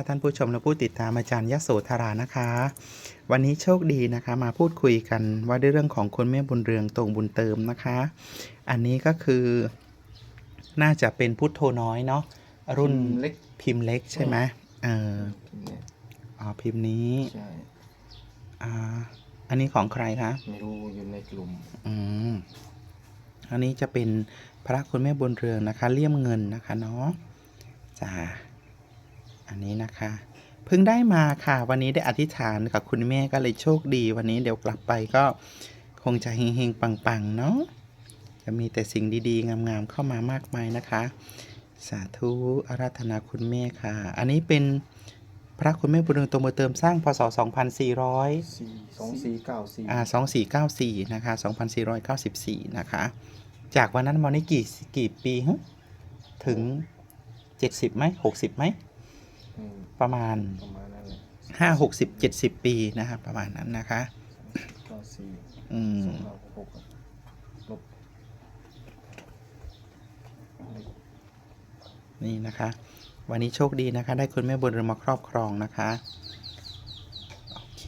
ค่ะท่านผู้ชมและผู้ติดตามอาจารย์ยโสธรานะคะ วันนี้โชคดีนะคะมาพูดคุยกันว่าด้วยเรื่องของคุณแม่บุญเรืองตรงบุญเติมนะคะ อันนี้ก็คือน่าจะเป็นพุทโธน้อยเนาะรุ่นเล็กพิมพ์เล็กใช่ไหมเออเนี่ยอ๋อพิมพ์นี้ใช่อ่าอันนี้ของใครคะไม่รู้อยู่ในกลุ่มอืมอันนี้จะเป็นพระคุณแม่บุญเรืองนะคะ เลี่ยมเงินนะคะเนาะจ้า อันนี้นะคะเพิ่งได้มาค่ะ วันนี้ได้อธิษฐานกับคุณแม่ก็เลยโชคดี วันนี้เดี๋ยวกลับไปก็คงจะเฮงๆปังๆเนาะจะมีแต่สิ่งดีๆ งามๆเข้ามามากมายนะคะ สาธุอาราธนาคุณแม่ค่ะ อันนี้เป็นพระคุณแม่บุญเรืองตัวมาเติมสร้างพศ 2400 สี่สองสี่เก้าสี่อ่าสองสี่เก้าสี่นะคะสองพันสี่ร้อยเก้าสิบสี่นะคะ จากวันนั้นมานี่กี่กี่ปีฮะถึงเจ็ดสิบไหมหกสิบไหมอืม ประมาณประมาณนั้นเลยห้าหกสิบเจ็ดสิบปีนะคะประมาณนั้นนะคะเก้าสี่อืมสองห้าหกหกลบนี่นะคะ วันนี้โชคดีนะคะ ได้คุณแม่บุญเรืองมาครอบครองนะคะ โอเค